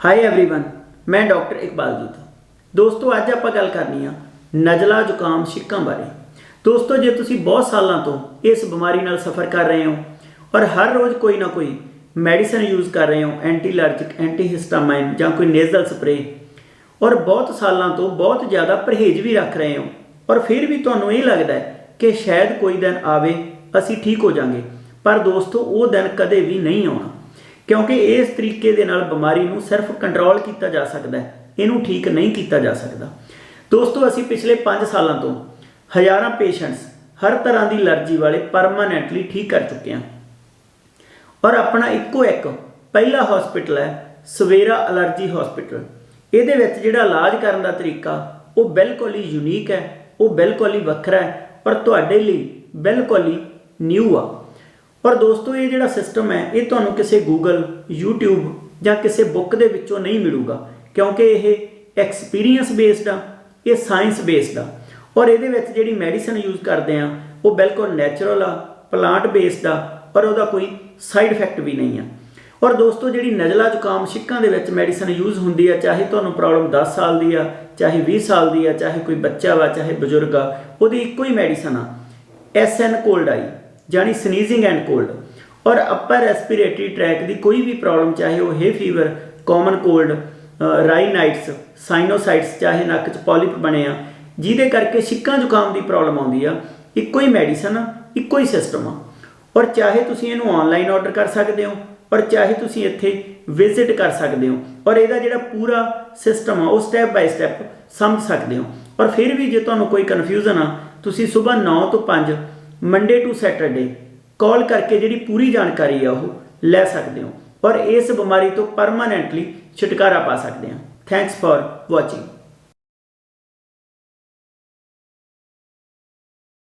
High everyone ਮੈਂ doctor Iqbal ਜੀਤ ਦੋਸਤੋ ਅੱਜ ਆਪਾਂ ਗੱਲ ਕਰਨੀ ਆ ਨਜ਼ਲਾ ਜ਼ੁਕਾਮ ਛਿੱਕਾਂ ਬਾਰੇ ਦੋਸਤੋ ਜੇ ਤੁਸੀਂ ਬਹੁਤ ਸਾਲਾਂ ਤੋਂ ਇਸ ਬਿਮਾਰੀ ਨਾਲ ਸਫਰ ਕਰ ਰਹੇ ਹੋ ਔਰ ਹਰ ਰੋਜ਼ ਕੋਈ ਨਾ ਕੋਈ ਮੈਡੀਸਨ ਯੂਜ਼ ਕਰ ਰਹੇ ਹੋ ਐਂਟੀ ਅਲਰਜਿਕ ਐਂਟੀ ਹਿਸਟਾਮਾਈਨ ਜਾਂ ਕੋਈ ਨੇਜ਼ਲ ਸਪਰੇ ਔਰ ਬਹੁਤ ਸਾਲਾਂ ਤੋਂ ਬਹੁਤ ਜ਼ਿਆਦਾ ਪਰਹੇਜ਼ ਵੀ ਰੱਖ ਰਹੇ ਹੋ ਔਰ ਫਿਰ ਵੀ ਤੁਹਾਨੂੰ ਇਹ ਲੱਗਦਾ ਹੈ ਕਿ ਸ਼ਾਇਦ ਕੋਈ ਦਿਨ ਆਵੇ ਅਸੀਂ ਠੀਕ ਹੋ ਜਾਾਂਗੇ ਪਰ ਦੋਸਤੋ ਉਹ ਦਿਨ ਕਦੇ ਵੀ ਨਹੀਂ ਆਉਣਾ ਕਿਉਂਕਿ ਇਸ ਤਰੀਕੇ ਦੇ ਨਾਲ ਬਿਮਾਰੀ ਨੂੰ ਸਿਰਫ ਕੰਟਰੋਲ ਕੀਤਾ ਜਾ ਸਕਦਾ ਹੈ, ਇਹਨੂੰ ਠੀਕ ਨਹੀਂ ਕੀਤਾ ਜਾ ਸਕਦਾ। ਦੋਸਤੋ, ਅਸੀਂ ਪਿਛਲੇ 5 ਸਾਲਾਂ ਤੋਂ ਹਜ਼ਾਰਾਂ ਪੇਸ਼ੈਂਟਸ ਹਰ ਤਰ੍ਹਾਂ ਦੀ ਅਲਰਜੀ ਵਾਲੇ ਪਰਮਾਨੈਂਟਲੀ ਠੀਕ ਕਰ ਚੁੱਕੇ ਹਾਂ। ਔਰ ਆਪਣਾ ਇੱਕੋ ਇੱਕ ਪਹਿਲਾ ਹਸਪੀਟਲ ਹੈ, ਸਵੇਰਾ ਅਲਰਜੀ ਹਸਪੀਟਲ ਇਹਦੇ ਵਿੱਚ ਜਿਹੜਾ ਇਲਾਜ ਕਰਨ ਦਾ ਤਰੀਕਾ, ਉਹ ਬਿਲਕੁਲ ਹੀ ਯੂਨੀਕ ਹੈ, ਉਹ ਬਿਲਕੁਲ ਹੀ ਵੱਖਰਾ ਹੈ ਪਰ ਤੁਹਾਡੇ ਲਈ ਬਿਲਕੁਲ ਹੀ ਨਿਊ ਆ। ਔਰ ਦੋਸਤੋ, ਇਹ ਜਿਹੜਾ ਸਿਸਟਮ ਹੈ, ਇਹ ਤੁਹਾਨੂੰ ਕਿਸੇ ਗੂਗਲ YouTube ਜਾਂ ਕਿਸੇ ਬੁੱਕ ਦੇ ਵਿੱਚੋਂ ਨਹੀਂ ਮਿਲੂਗਾ, ਕਿਉਂਕਿ ਇਹ ਐਕਸਪੀਰੀਅੰਸ ਬੇਸਡ ਆ, ਇਹ ਸਾਇੰਸ ਬੇਸਡ ਆ। ਔਰ ਇਹਦੇ ਵਿੱਚ ਜਿਹੜੀ ਮੈਡੀਸਨ ਯੂਜ਼ ਕਰਦੇ ਆ, ਉਹ ਬਿਲਕੁਲ ਨੈਚੁਰਲ ਆ ਪਲਾਂਟ ਬੇਸਡ ਆ, ਪਰ ਉਹਦਾ ਕੋਈ ਸਾਈਡ ਇਫੈਕਟ ਵੀ ਨਹੀਂ ਆ। ਔਰ ਦੋਸਤੋ, ਜਿਹੜੀ ਨਜ਼ਲਾ ਜ਼ੁਕਾਮ ਛਿੱਕਾਂ ਦੇ ਵਿੱਚ ਮੈਡੀਸਨ ਯੂਜ਼ ਹੁੰਦੀ ਆ, ਚਾਹੇ ਤੁਹਾਨੂੰ ਪ੍ਰੋਬਲਮ 10 ਸਾਲ ਦੀ ਆ, ਚਾਹੇ 20 ਸਾਲ ਦੀ ਆ, ਚਾਹੇ ਕੋਈ ਬੱਚਾ ਵਾ, ਚਾਹੇ ਬਜ਼ੁਰਗ ਆ, ਉਹਦੀ ਇੱਕੋ ਹੀ ਮੈਡੀਸਨ ਆ ਐਸਐਨ ਕੋਲਡ ਆਈ ਜਾਨੀ ਸਨੀਜ਼ਿੰਗ ਐਂਡ ਕੋਲਡ ਔਰ ਅਪਰ ਰੈਸਪੀਰੇਟਰੀ ਟਰੈਕ ਦੀ ਕੋਈ ਵੀ ਪ੍ਰੋਬਲਮ ਚਾਹੇ ਉਹ ਹੈ fever common cold rhinitis sinusitis ਚਾਹੇ ਨੱਕ 'ਚ ਪੋਲਿਪ ਬਣੇ ਆ, ਜਿਹਦੇ ਕਰਕੇ ਛਿੱਕਾਂ ਜ਼ੁਕਾਮ ਦੀ ਪ੍ਰੋਬਲਮ ਆਉਂਦੀ ਆ, ਇੱਕੋ ਹੀ ਮੈਡੀਸਨ ਆ, ਇੱਕੋ ਹੀ ਸਿਸਟਮ ਆ। ਔਰ ਚਾਹੇ ਤੁਸੀਂ ਇਹਨੂੰ ਆਨਲਾਈਨ ਆਰਡਰ ਕਰ ਸਕਦੇ ਹੋ, ਔਰ ਚਾਹੇ ਤੁਸੀਂ ਇੱਥੇ ਵਿਜ਼ਿਟ ਕਰ ਸਕਦੇ ਹੋ, ਔਰ ਇਹਦਾ ਜਿਹੜਾ ਪੂਰਾ ਸਿਸਟਮ ਆ, ਉਹ ਸਟੈਪ ਬਾਈ ਸਟੈਪ ਸਮਝ ਸਕਦੇ ਹੋ। ਔਰ ਫਿਰ ਵੀ ਜੇ ਤੁਹਾਨੂੰ ਕੋਈ ਕਨਫਿਊਜ਼ਨ ਆ, ਤੁਸੀਂ ਸਵੇਰ 9 ਤੋਂ 5 ਮੰਡੇ ਟੂ ਸੈਟਰਡੇ ਕਾਲ ਕਰਕੇ ਜਿਹੜੀ ਪੂਰੀ ਜਾਣਕਾਰੀ ਆ ਉਹ ਲੈ ਸਕਦੇ ਹੋ। ਔਰ ਇਸ ਬਿਮਾਰੀ ਤੋਂ ਪਰਮਾਨੈਂਟਲੀ ਛੁਟਕਾਰਾ ਪਾ ਸਕਦੇ ਹਾਂ। Thanks for watching